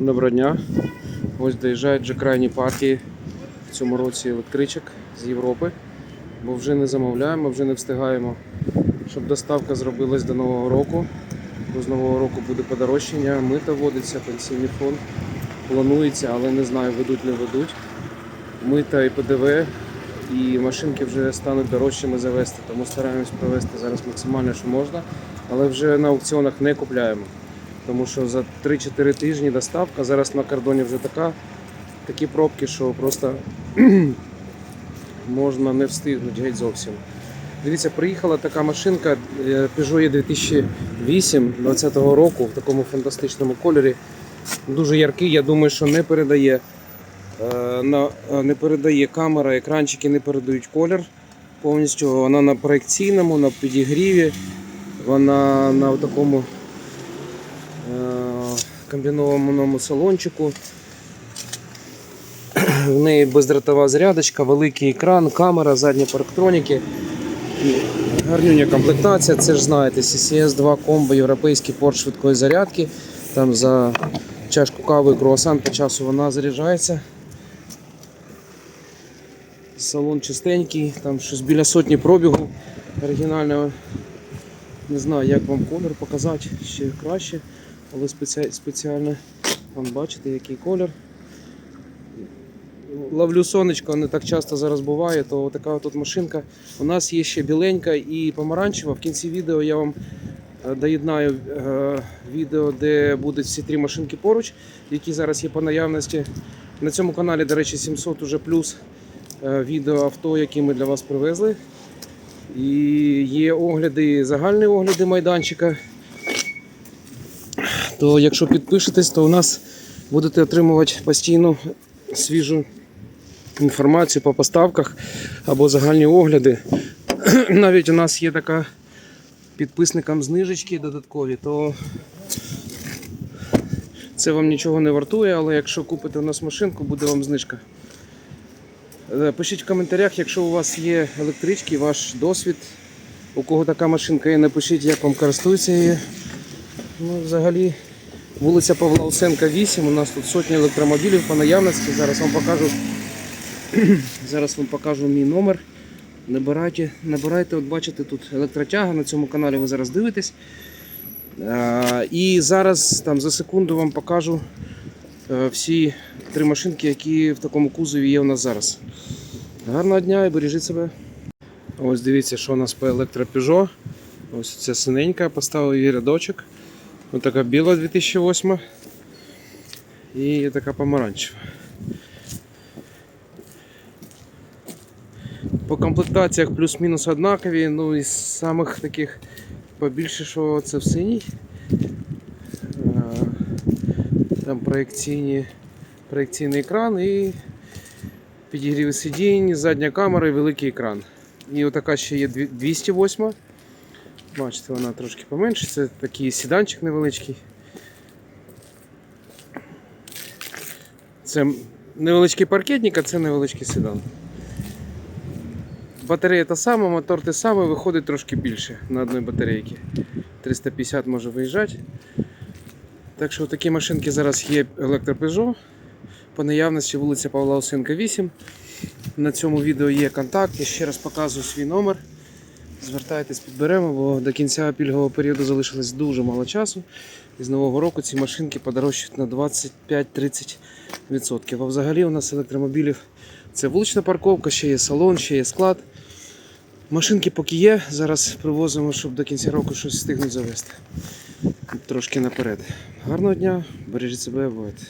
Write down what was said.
Доброго дня. Ось доїжджають вже крайні партії в цьому році електричок з Європи. Бо вже не замовляємо, вже не встигаємо, щоб доставка зробилась до Нового року. Бо з Нового року буде подорожчання, мита вводиться, пенсійний фонд планується, але не знаю, ведуть не ведуть. Мита і ПДВ, і машинки вже стануть дорожчими завести, тому стараємось провести зараз максимально, що можна, але вже на аукціонах не купляємо. Тому що за 3-4 тижні доставка зараз на кордоні вже така, такі пробки, що просто можна не встигнути геть зовсім. Дивіться, приїхала така машинка е, Peugeot E 2008 20 року в такому фантастичному кольорі. Дуже яркий, я думаю, що не передає, е, е, не передає камера, екранчики не передають колір. Повністю вона на проекційному, на підігріві, вона на такому комбінованому салончику. В неї бездротова зарядочка, великий екран, камера, задні парктроніки. Гарнюня комплектація, це ж знаєте, CCS 2 комбо, європейський порт швидкої зарядки. Там за чашку кави і круасан по часу вона заряджається. Салон чистенький, там щось біля сотні пробігу оригінального. Не знаю, як вам колір показати ще краще, але спеці... спеціально вам бачите, який колір. Ловлю сонечко, не так часто зараз буває, то така тут машинка. У нас є ще біленька і помаранчева. В кінці відео я вам е, доєднаю е, відео, де будуть всі три машинки поруч, які зараз є по наявності. На цьому каналі, до речі, 700 уже плюс е, відео авто, які ми для вас привезли. І є огляди, загальні огляди майданчика. То якщо підпишетесь, то у нас будете отримувати постійну свіжу інформацію по поставках або загальні огляди. Навіть у нас є така підписникам знижечки додаткові, то це вам нічого не вартує, але якщо купите у нас машинку, буде вам знижка. Е, Пишіть в коментарях, якщо у вас є електрички, ваш досвід, у кого така машинка є, напишіть, як вам користується її. Ну, взагалі, вулиця Павла Усенка 8. У нас тут сотні електромобілів по наявності. Зараз вам покажу. Зараз вам покажу мій номер. Набирайте, набирайте, от бачите, тут електротяга на цьому каналі ви зараз дивитесь. А, і зараз там за секунду вам покажу е, всі три машинки, які в такому кузові є у нас зараз. Гарного дня і бережіть себе. Ось дивіться, що у нас по електропіжо. Ось ця синенька, поставив її рядочок. Ось така біла 2008 і така помаранчева. По комплектаціях плюс-мінус однакові, ну із самих таких побільше, що це в синій. Там проекційні, проекційний екран і підігрів сидінь, задня камера і великий екран. І отака ще є 208. Бачите, вона трошки поменше, це такий сіданчик невеличкий. Це невеличкий паркетник, а це невеличкий седан. Батарея та сама, мотор те саме, виходить трошки більше на одній батарейці. 350 може виїжджати. Так що такі машинки зараз є електропежо. По наявності вулиця Павла Осенка 8. На цьому відео є контакт. Я ще раз показую свій номер. Звертайтесь, підберемо, бо до кінця пільгового періоду залишилось дуже мало часу. І з нового року ці машинки подорожчають на 25-30%. А взагалі у нас електромобілів це вулична парковка, ще є салон, ще є склад. Машинки поки є, зараз привозимо, щоб до кінця року щось встигнуть завести. Трошки наперед. Гарного дня, бережіть себе, бувайте.